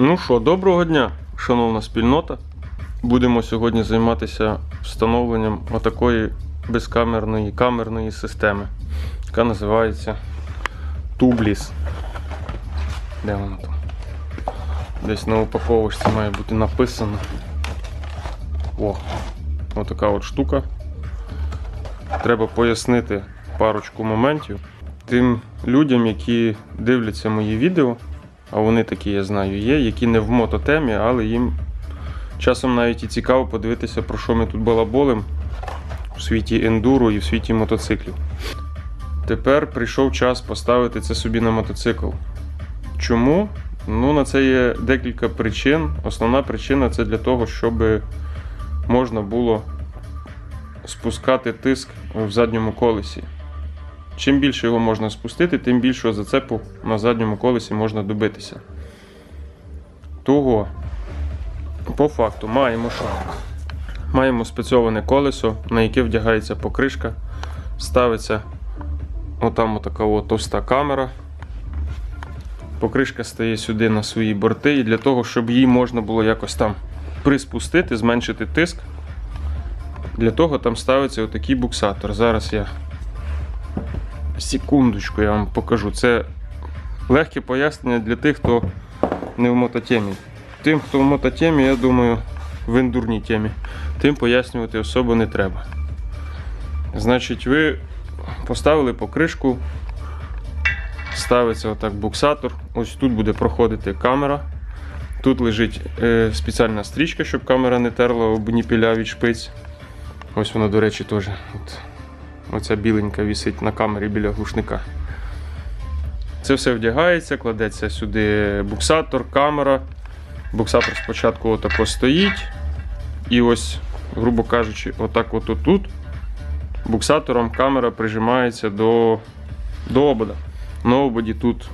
Ну що, доброго дня, шановна спільнота. Будемо сьогодні займатися встановленням отакої безкамерної камерної системи, яка називається Tubeless. Де вона там? Десь на упаковочці має бути написано. О, отака от штука. Треба пояснити парочку моментів тим людям, які дивляться мої відео а вони такі, я знаю, є, які не в мототемі, але їм часом навіть і цікаво подивитися, про що ми тут балаболим у світі ендуро і в світі мотоциклів. Тепер прийшов час поставити це собі на мотоцикл. Чому? Ну, на це є декілька причин. Основна причина це для того, щоб можна було спускати тиск в задньому колесі. Чим більше його можна спустити, тим більшого зацепу на задньому колесі можна добитися. Того, по факту, маємо що? Маємо спецьоване колесо, на яке вдягається покришка, ставиться отам отака от товста камера. Покришка стає сюди на свої борти, і для того, щоб її можна було якось там приспустити, зменшити тиск. Для того там ставиться отакий буксатор. Зараз я Секундочку, я вам покажу. Це легке пояснення для тих, хто не в мототемі. Тим, хто в мототемі, я думаю, в ендурній темі, тим пояснювати особо не треба. Значить, ви поставили покришку, ставиться отак буксатор. Ось тут буде проходити камера. Тут лежить е, спеціальна стрічка, щоб камера не терла об ніпіля від шпиць. Ось вона, до речі, теж. Оця біленька вісить на камері біля глушника. Це все вдягається, кладеться сюди буксатор, камера. Буксатор спочатку отако стоїть. І ось, грубо кажучи, отак от тут буксатором камера прижимається до, до обода. На ободі тут,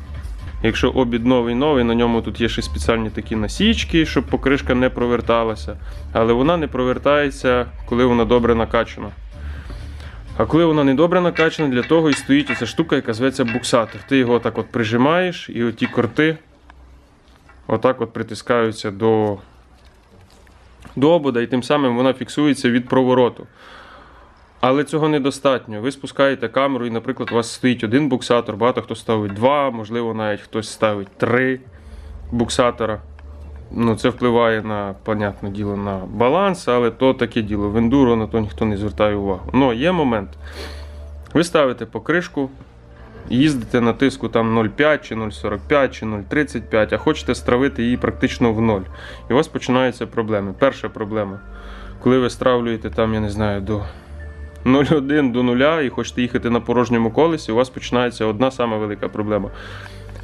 якщо обід новий новий, на ньому тут є ще спеціальні такі насічки, щоб покришка не проверталася. Але вона не провертається, коли вона добре накачана. А коли вона не добре накачана, для того і стоїть оця штука, яка зветься буксатор. Ти його так от прижимаєш, і оті корти отак от притискаються до, до обода, і тим самим вона фіксується від провороту. Але цього недостатньо. Ви спускаєте камеру, і, наприклад, у вас стоїть один буксатор, багато хто ставить два, можливо, навіть хтось ставить три буксатора. Ну, Це впливає на, понятне діло, на баланс, але то таке діло. В ендуро на то ніхто не звертає увагу. Ну, є момент. Ви ставите покришку, їздите на тиску там 0,5 чи 0,45 чи 0,35, а хочете стравити її практично в ноль. І у вас починаються проблеми. Перша проблема, коли ви стравлюєте там, я не знаю, до 0,1 до 0 і хочете їхати на порожньому колесі, у вас починається одна сама велика проблема.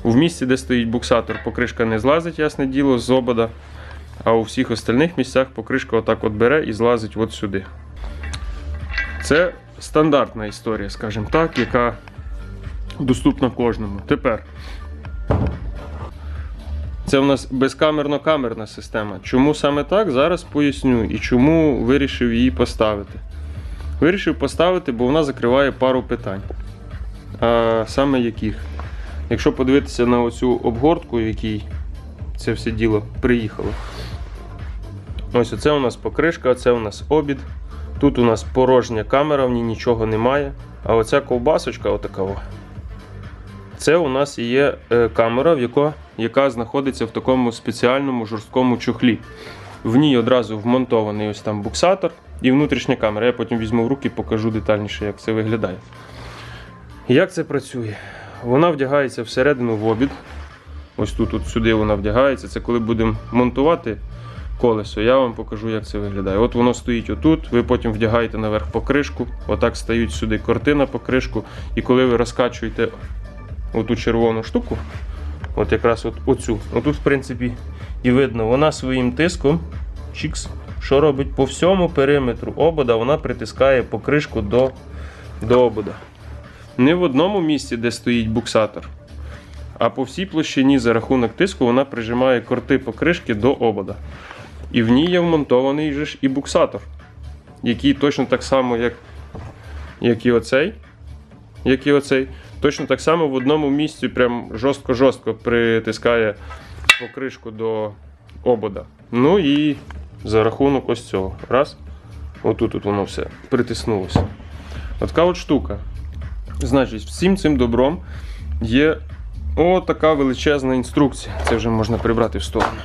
В місці, де стоїть буксатор, покришка не злазить, ясне діло, з обода. А у всіх остальних місцях покришка отак от бере і злазить от сюди. Це стандартна історія, скажімо так, яка доступна кожному. Тепер. Це у нас безкамерно-камерна система. Чому саме так? Зараз поясню і чому вирішив її поставити. Вирішив поставити, бо вона закриває пару питань. А саме яких? Якщо подивитися на оцю обгортку, в якій це все діло приїхало. Ось оце у нас покришка, оце у нас обід. Тут у нас порожня камера, в ній нічого немає. А оця ковбасочка, отака, це у нас є е, камера, в яка знаходиться в такому спеціальному жорсткому чохлі. В ній одразу вмонтований ось там буксатор і внутрішня камера. Я потім візьму в руки і покажу детальніше, як це виглядає. Як це працює? Вона вдягається всередину в обід. Ось тут, от сюди вона вдягається. Це коли будемо монтувати колесо, я вам покажу, як це виглядає. От воно стоїть отут, ви потім вдягаєте наверх покришку, отак стають сюди корти на покришку. І коли ви розкачуєте оту червону штуку, от якраз от оцю, отут, в принципі, і видно, вона своїм тиском, чікс, що робить по всьому периметру обода, вона притискає покришку до, до обода. Не в одному місці, де стоїть буксатор, а по всій площині за рахунок тиску вона прижимає корти покришки до обода. І в ній є вмонтований же ж і буксатор, який точно так само, як, як і оцей. Як і оцей. Точно так само в одному місці прям жорстко-жорстко притискає покришку до обода. Ну і за рахунок ось цього. Раз. Отут от воно все притиснулося. От така от штука. Значить, всім цим добром є отака величезна інструкція. Це вже можна прибрати в сторону.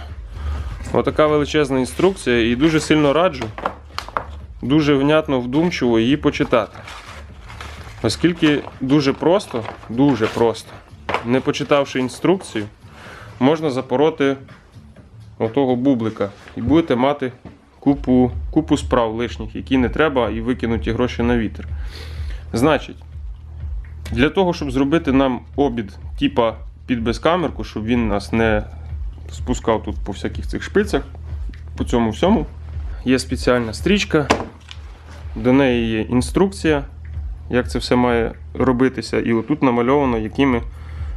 Отака величезна інструкція, і дуже сильно раджу, дуже внятно, вдумчиво її почитати. Оскільки дуже просто, дуже просто, не почитавши інструкцію, можна запороти отого бублика і будете мати купу, купу справ лишніх, які не треба, і викинуті гроші на вітер. Значить, для того, щоб зробити нам обід типа під безкамерку, щоб він нас не спускав тут по всяких цих шпицях, по цьому всьому, є спеціальна стрічка, до неї є інструкція, як це все має робитися. І отут намальовано, якими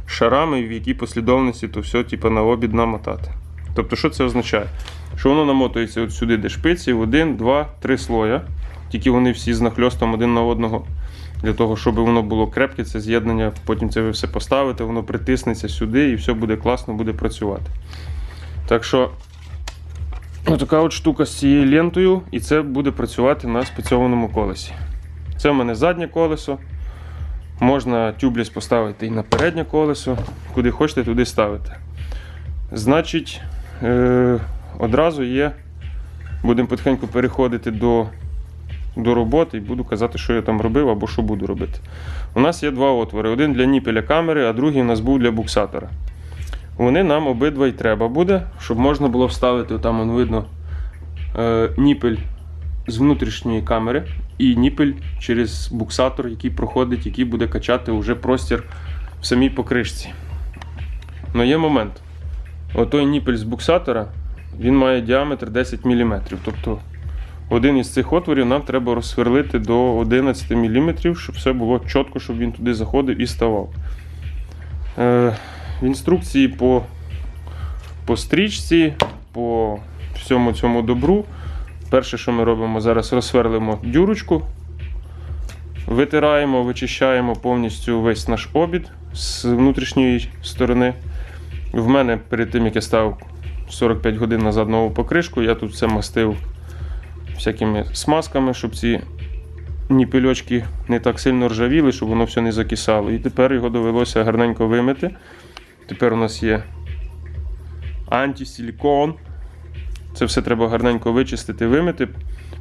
шарами в якій послідовності то все типу, на обід намотати. Тобто, що це означає? Що воно намотується от сюди, де шпиці, в один, два, три слоя. Тільки вони всі з нахльостом один на одного. Для того, щоб воно було крепке, це з'єднання, потім це ви все поставите, воно притиснеться сюди і все буде класно, буде працювати. Так що, отака от штука з цією лентою, і це буде працювати на спецьованому колесі. Це в мене заднє колесо. Можна тюбліс поставити і на переднє колесо, куди хочете, туди ставити. Значить, е, одразу є. Будемо потихеньку переходити до, до роботи і буду казати, що я там робив або що буду робити. У нас є два отвори: один для ніпеля камери, а другий у нас був для буксатора. Вони нам обидва й треба буде, щоб можна було вставити, там он видно, е, ніпель з внутрішньої камери і ніпель через буксатор, який проходить, який буде качати вже простір в самій покришці. Ну є момент. Отой ніпель з буксатора він має діаметр 10 мм. Тобто один із цих отворів нам треба розсверлити до 11 мм, щоб все було чітко, щоб він туди заходив і ставав. Е, в інструкції по, по стрічці, по всьому цьому добру. Перше, що ми робимо зараз, розсверлимо дюрочку, витираємо, вичищаємо повністю весь наш обід з внутрішньої сторони. В мене перед тим, як я ставив 45 годин назад нову покришку, я тут все мастив всякими смазками, щоб ці ніпельочки не так сильно ржавіли, щоб воно все не закисало. І тепер його довелося гарненько вимити. Тепер у нас є антисилікон. Це все треба гарненько вичистити, вимити,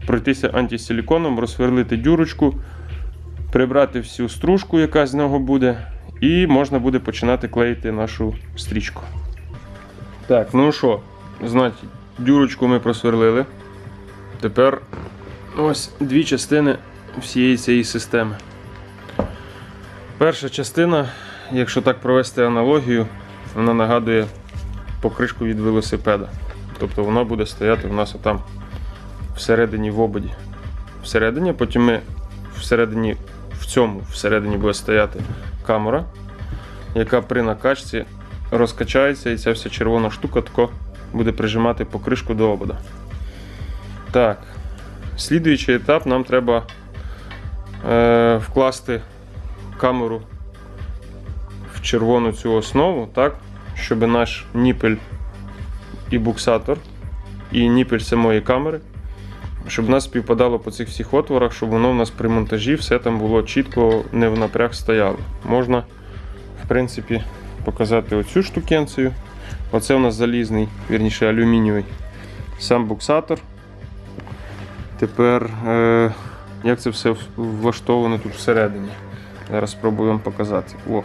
пройтися антисиліконом, розсверлити дюрочку, прибрати всю стружку, яка з нього буде, і можна буде починати клеїти нашу стрічку. Так, ну що, значить, дюрочку ми просверлили. Тепер ось дві частини всієї цієї системи. Перша частина, якщо так провести аналогію, вона нагадує покришку від велосипеда. Тобто вона буде стояти у нас отам всередині в ободі. Всередині, потім ми всередині, в цьому всередині буде стояти камера, яка при накачці розкачається і ця вся червона штука тако буде прижимати покришку до обода. Так, слідуючий етап нам треба е, вкласти камеру в червону цю основу, так, щоб наш ніпель і буксатор, і ніпель самої камери, щоб у нас співпадало по цих всіх отворах, щоб воно в нас при монтажі все там було чітко не в напряг стояло. Можна, в принципі, показати оцю штукенцію. Оце у нас залізний, вірніше алюмінієвий сам буксатор. Тепер, е, як це все влаштовано тут всередині. Зараз спробую вам показати. О.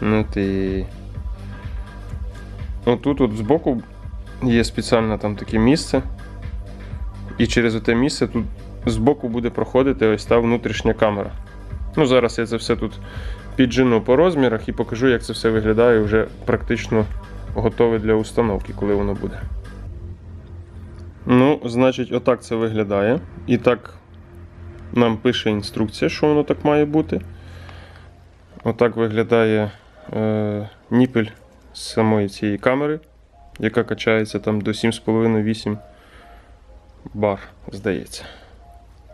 Ну ти. Отут от збоку є спеціальне там таке місце. І через те місце тут збоку буде проходити ось та внутрішня камера. Ну, зараз я це все тут піджену по розмірах і покажу, як це все виглядає вже практично готове для установки, коли воно буде. Ну, значить, отак це виглядає. І так нам пише інструкція, що воно так має бути. Отак виглядає е, ніпель з самої цієї камери, яка качається там до 7,5-8 бар, здається.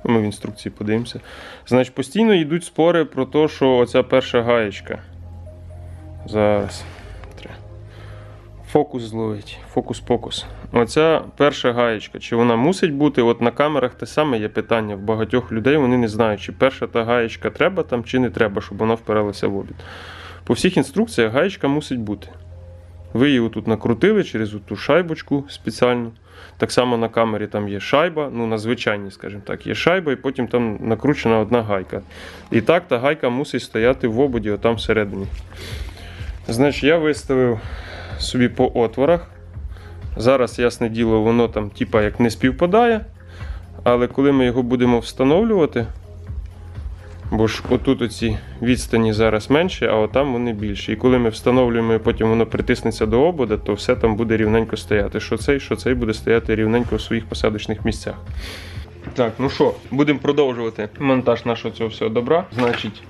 Ми в інструкції подивимося. Значить, постійно йдуть спори про те, що оця перша гаєчка. Зараз. Фокус зловить. Фокус-покус. Оця перша гаєчка. Чи вона мусить бути? От на камерах те саме є питання. В багатьох людей вони не знають, чи перша та гаєчка треба там, чи не треба, щоб вона впиралася в обід. По всіх інструкціях гаєчка мусить бути. Ви її тут накрутили через ту шайбочку спеціальну. Так само на камері там є шайба, ну на звичайній, скажімо так, є шайба, і потім там накручена одна гайка. І так та гайка мусить стояти в ободі, отам всередині. Значить, я виставив собі по отворах. Зараз, ясне діло, воно там типа як не співпадає. Але коли ми його будемо встановлювати, бо ж отут оці відстані зараз менші, а отам вони більші. І коли ми встановлюємо і потім воно притиснеться до обода, то все там буде рівненько стояти. Що цей, що цей буде стояти рівненько в своїх посадочних місцях. Так, ну що, будемо продовжувати монтаж нашого цього всього добра. Значить,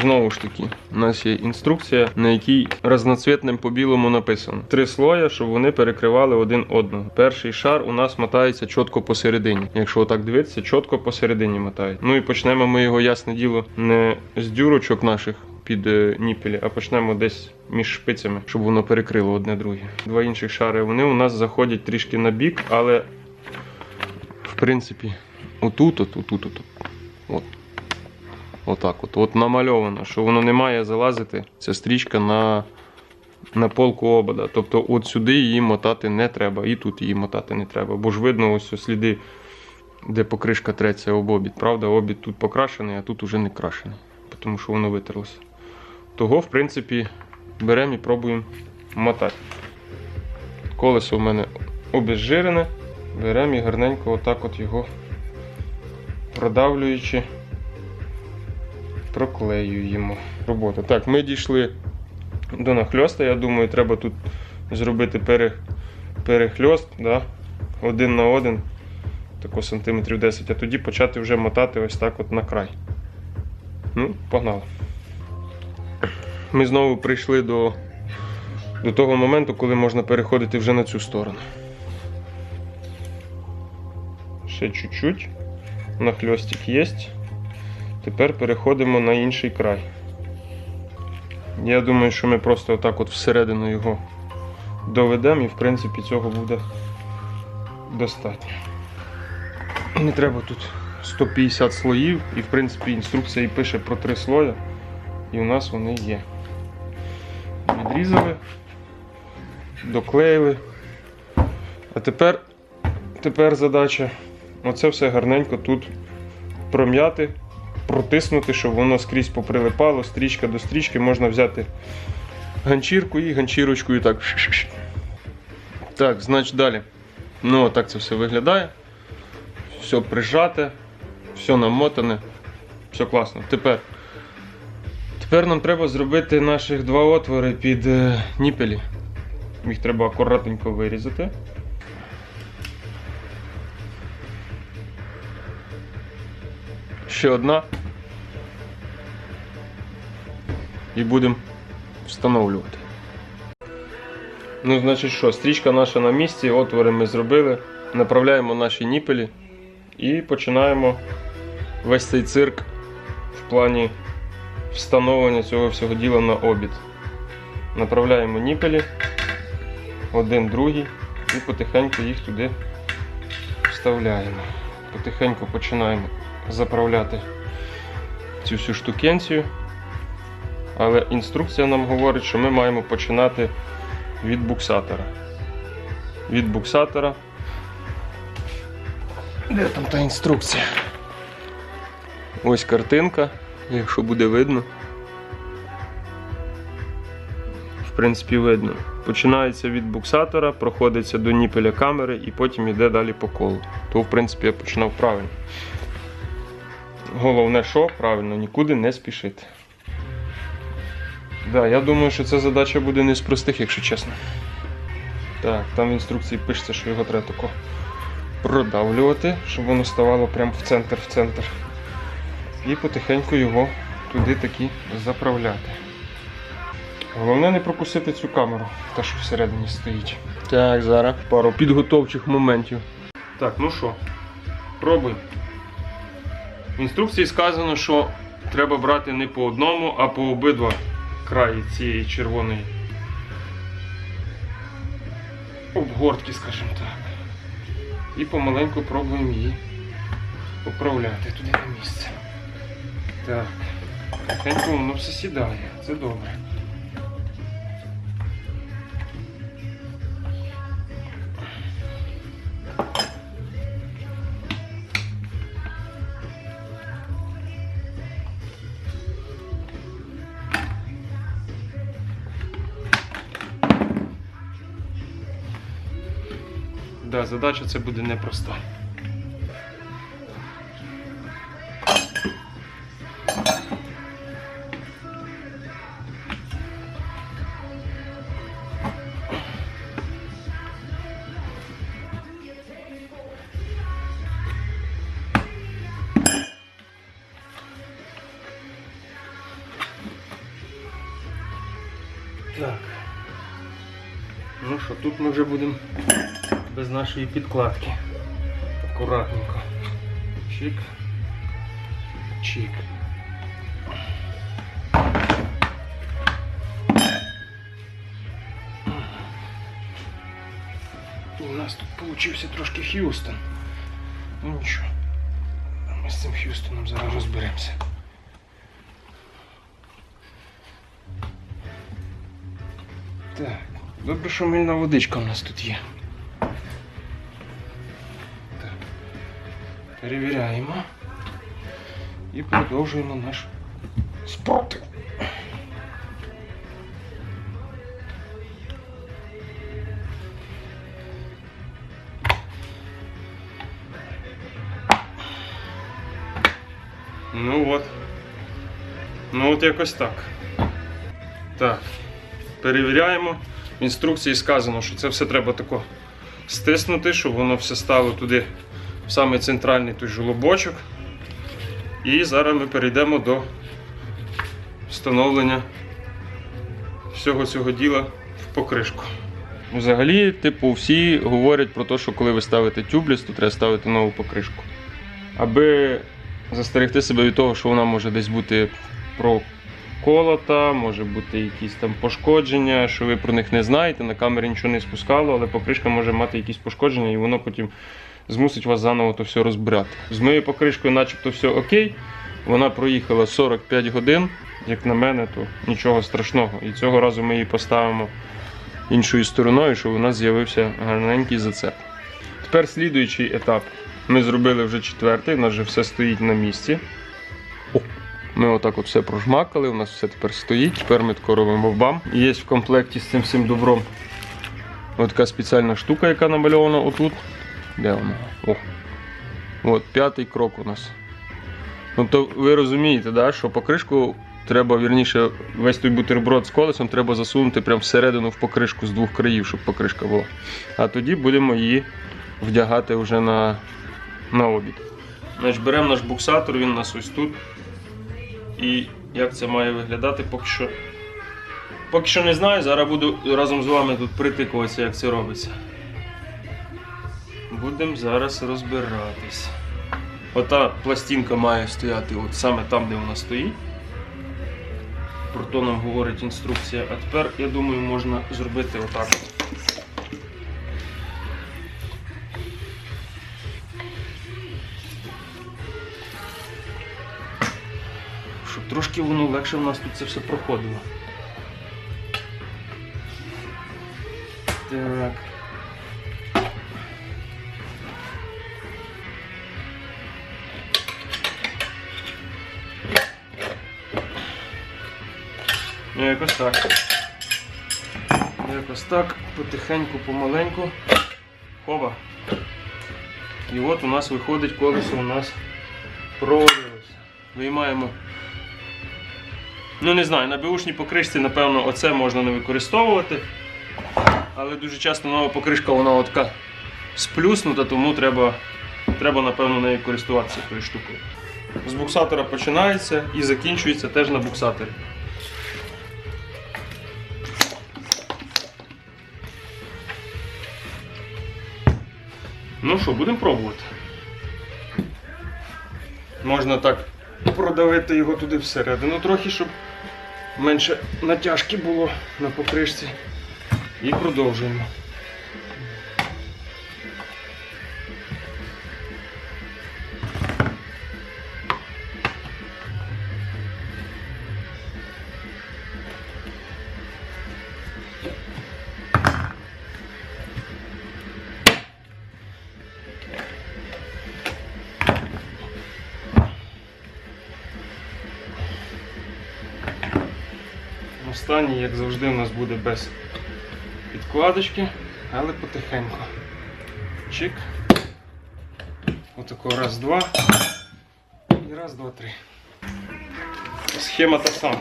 Знову ж таки, у нас є інструкція, на якій разноцвітним по білому написано три слоя, щоб вони перекривали один одного. Перший шар у нас мотається чітко посередині. Якщо отак дивитися, чітко посередині мотають. Ну і почнемо ми його, ясне діло, не з дюрочок наших під е, ніпелі, а почнемо десь між шпицями, щоб воно перекрило одне друге. Два інших шари вони у нас заходять трішки на бік, але в принципі, отут, отут, отут, отут. От. Отак от. От намальовано, що воно не має залазити, ця стрічка на, на полку обода. Тобто от сюди її мотати не треба, і тут її мотати не треба. Бо ж видно ось сліди, де покришка треться об обід. Правда, обід тут покрашений, а тут уже не крашений, тому що воно витерлося. Того, в принципі, беремо і пробуємо мотати. Колесо в мене обезжирене, беремо і гарненько отак от його продавлюючи проклеюємо роботу. Так, ми дійшли до нахльоста. Я думаю, треба тут зробити пере, перехльост да? один на один, тако сантиметрів 10, а тоді почати вже мотати ось так от на край. Ну, погнали. Ми знову прийшли до, до того моменту, коли можна переходити вже на цю сторону. Ще чуть-чуть. Нахльостик є. Тепер переходимо на інший край. Я думаю, що ми просто отак от всередину його доведемо і в принципі цього буде достатньо. Не треба тут 150 слоїв і в принципі інструкція і пише про три слої, і у нас вони є. Відрізали, доклеїли. А тепер, тепер задача оце все гарненько тут пром'яти протиснути, щоб воно скрізь поприлипало, стрічка до стрічки, можна взяти ганчірку і ганчірочкою так. Так, значить далі. Ну, так це все виглядає. Все прижате, все намотане, все класно. Тепер Тепер нам треба зробити наших два отвори під е, ніпелі. Їх треба акуратненько вирізати. Ще одна. І будемо встановлювати. Ну, значить що, стрічка наша на місці, отвори ми зробили. Направляємо наші ніпелі і починаємо весь цей цирк в плані встановлення цього всього діла на обід. Направляємо ніпелі, один, другий, і потихеньку їх туди вставляємо. Потихеньку починаємо заправляти цю всю штукенцію. Але інструкція нам говорить, що ми маємо починати від буксатора. Від буксатора. Де там та інструкція? Ось картинка, якщо буде видно. В принципі, видно. Починається від буксатора, проходиться до ніпеля камери і потім йде далі по колу. То, в принципі, я починав правильно. Головне, що правильно, нікуди не спішити. Да, я думаю, що ця задача буде не з простих, якщо чесно. Так, там в інструкції пишеться, що його треба тако продавлювати, щоб воно ставало прямо в центр в центр. І потихеньку його туди таки заправляти. Головне не пропустити цю камеру, та що всередині стоїть. Так, зараз пару підготовчих моментів. Так, ну що, пробуй. В інструкції сказано, що треба брати не по одному, а по обидва краї цієї червоної обгортки, скажімо так. І помаленьку пробуємо її поправляти туди на місце. Так. Тихенько воно все сідає. Це добре. Задача це буде непроста. Так. Ну що, тут ми вже будемо без нашої підкладки. Акуратненько. Чик. Чик. У нас тут получився трошки Х'юстон. Ну нічого. Ми з цим Х'юстоном зараз розберемося. Так, добре, що мильна водичка у нас тут є. Перевіряємо. І продовжуємо наш спротив. Ну от. Ну от якось так. Так. Перевіряємо. В інструкції сказано, що це все треба тако стиснути, щоб воно все стало туди в самий центральний той жолобочок. І зараз ми перейдемо до встановлення всього цього діла в покришку. Взагалі, типу, всі говорять про те, що коли ви ставите тюбліс, то треба ставити нову покришку. Аби застерегти себе від того, що вона може десь бути проколота, може бути якісь там пошкодження, що ви про них не знаєте, на камері нічого не спускало, але покришка може мати якісь пошкодження і воно потім змусить вас заново то все розбирати. З моєю покришкою начебто все окей. Вона проїхала 45 годин, як на мене, то нічого страшного. І цього разу ми її поставимо іншою стороною, щоб у нас з'явився гарненький зацеп. Тепер слідуючий етап. Ми зробили вже четвертий, у нас вже все стоїть на місці. Ми отак от все прожмакали, у нас все тепер стоїть. Тепер ми тако робимо бам. Є в комплекті з цим всім добром така спеціальна штука, яка намальована отут. Де вона? О. От, п'ятий крок у нас. Тобто ви розумієте, да, що покришку треба, вірніше, весь той бутерброд з колесом треба засунути прямо всередину в покришку з двох країв, щоб покришка була. А тоді будемо її вдягати вже на, на обід. Значить, беремо наш буксатор, він у нас ось тут. І як це має виглядати, поки що. Поки що не знаю, зараз буду разом з вами тут притикуватися, як це робиться. Будемо зараз розбиратись. Ота пластинка має стояти от саме там, де вона стоїть. Про то нам говорить інструкція. А тепер, я думаю, можна зробити отак. Щоб трошки воно легше в нас тут це все проходило. Так. Ну, якось так. Якось так, потихеньку, помаленьку. Хоба. І от у нас виходить колесо у нас провалилося. Виймаємо. Ну не знаю, на беушній покришці, напевно, оце можна не використовувати. Але дуже часто нова покришка вона от сплюснута, тому треба, треба напевно, нею користуватися тою штукою. З буксатора починається і закінчується теж на буксаторі. Ну що, будемо пробувати. Можна так продавити його туди всередину трохи, щоб менше натяжки було на покришці. І продовжуємо. Останній, як завжди, у нас буде без підкладочки, але потихеньку. Чик. Отако раз, два. І раз, два, три. Схема та сама.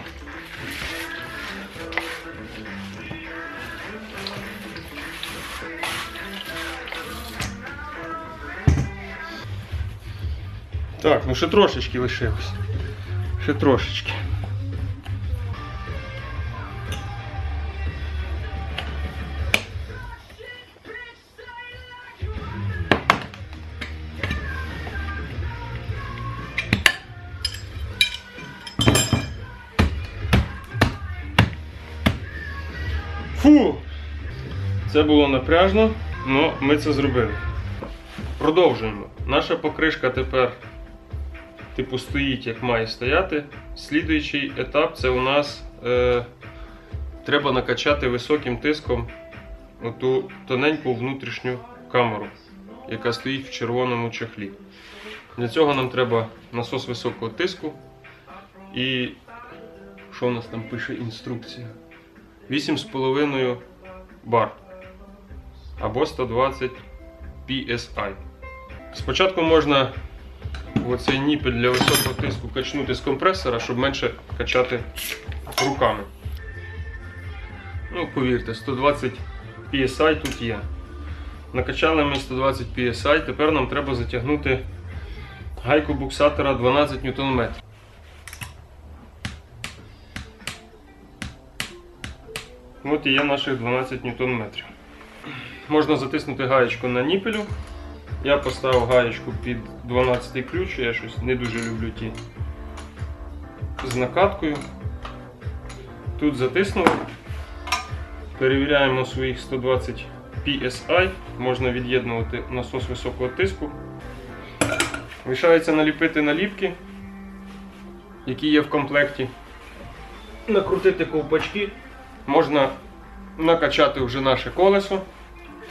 Так, ну ще трошечки лишилось. Ще трошечки. Це було напряжно, але ми це зробили. Продовжуємо. Наша покришка тепер типу стоїть, як має стояти. Слідуючий етап це у нас е, треба накачати високим тиском оту тоненьку внутрішню камеру, яка стоїть в червоному чехлі. Для цього нам треба насос високого тиску і що у нас там пише інструкція? 8,5 бар або 120 PSI. Спочатку можна оцей ніпель для високого тиску качнути з компресора, щоб менше качати руками. Ну, повірте, 120 PSI тут є. Накачали ми 120 PSI, тепер нам треба затягнути гайку буксатора 12 Нм. От і є наших 12 Нм. Можна затиснути гаєчку на ніпелю. Я поставив гаєчку під 12 ключ, я щось не дуже люблю ті з накаткою. Тут затиснули. Перевіряємо своїх 120 PSI. Можна від'єднувати насос високого тиску. Лишається наліпити наліпки, які є в комплекті. Накрутити ковпачки. Можна накачати вже наше колесо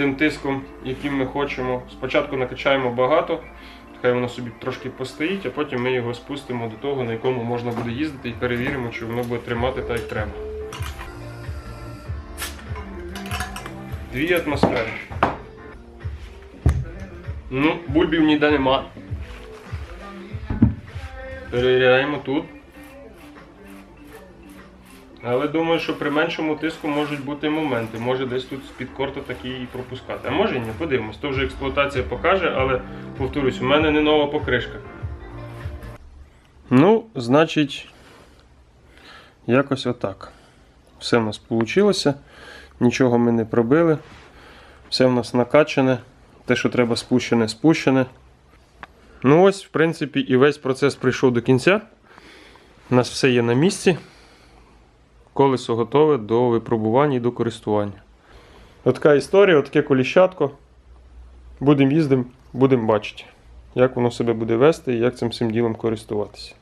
тим тиском, яким ми хочемо. Спочатку накачаємо багато, хай воно собі трошки постоїть, а потім ми його спустимо до того, на якому можна буде їздити і перевіримо, чи воно буде тримати так, як треба. Дві атмосфери. Ну, бульбів ніде нема. Перевіряємо тут. Але думаю, що при меншому тиску можуть бути моменти. Може десь тут з-під корта такі пропускати. А може і ні, подивимось. То вже експлуатація покаже, але повторюсь, у мене не нова покришка. Ну, значить, якось отак. Все в нас вийшло. Нічого ми не пробили. Все в нас накачане. Те, що треба спущене, спущене. Ну ось, в принципі, і весь процес прийшов до кінця. У нас все є на місці. Колесо готове до випробування і до користування. Отака історія, отаке коліщатко. Будемо їздити, будемо бачити, як воно себе буде вести і як цим всім ділом користуватися.